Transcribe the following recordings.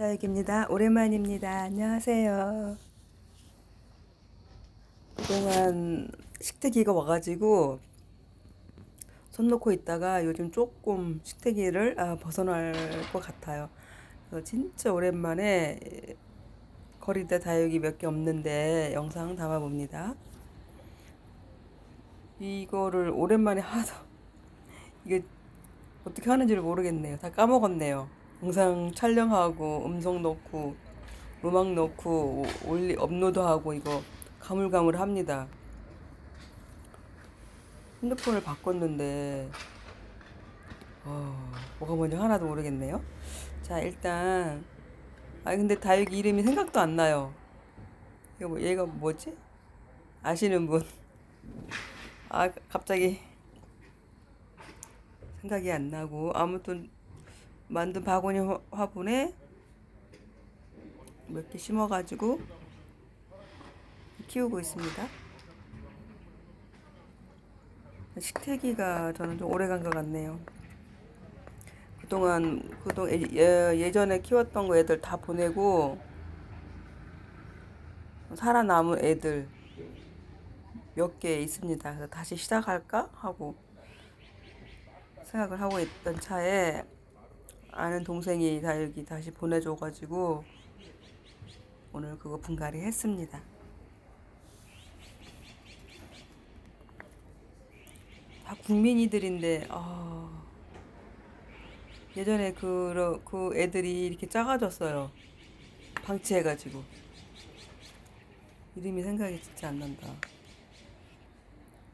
다육입니다. 오랜만입니다. 안녕하세요. 그동안 식태기가 와가지고 손 놓고 있다가 요즘 조금 식태기를 아, 벗어날 것 같아요. 그래서 진짜 오랜만에 거리대 다육이 몇 개 없는데 영상 담아봅니다. 이거를 오랜만에 하도 이게 어떻게 하는지를 모르겠네요. 다 까먹었네요. 영상 촬영하고 음성 넣고 음악 넣고 올리 업로드하고 이거 가물가물합니다. 핸드폰을 바꿨는데 어, 뭐가 뭔지 하나도 모르겠네요. 자 일단 아 근데 다육이 이름이 생각도 안 나요. 이거 뭐 얘가 뭐지? 아시는 분? 아 갑자기 생각이 안 나고 아무튼 만든 바구니 화- 화분에 몇 개 심어가지고 키우고 있습니다. 식태기가 저는 좀 오래 간 것 같네요. 그동안 그동 예, 예- 예전에 키웠던 거 애들 다 보내고 살아남은 애들 몇 개 있습니다. 그래서 다시 시작할까 하고 생각을 하고 있던 차에 아는 동생이 다 여기 다시 보내줘가지고 오늘 그거 분갈이 했습니다. 다 국민이들인데 아, 예전에 그, 그 애들이 이렇게 작아졌어요. 방치해가지고 이름이 생각이 진짜 안 난다.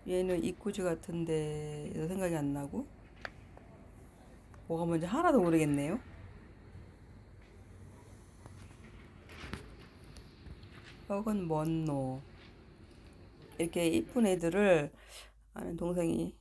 얘는 이꾸지 같은데 생각이 안 나고 뭐가 뭔지 하나도 모르겠네요. 이건 먼노. 이렇게 이쁜 애들을 아는 동생이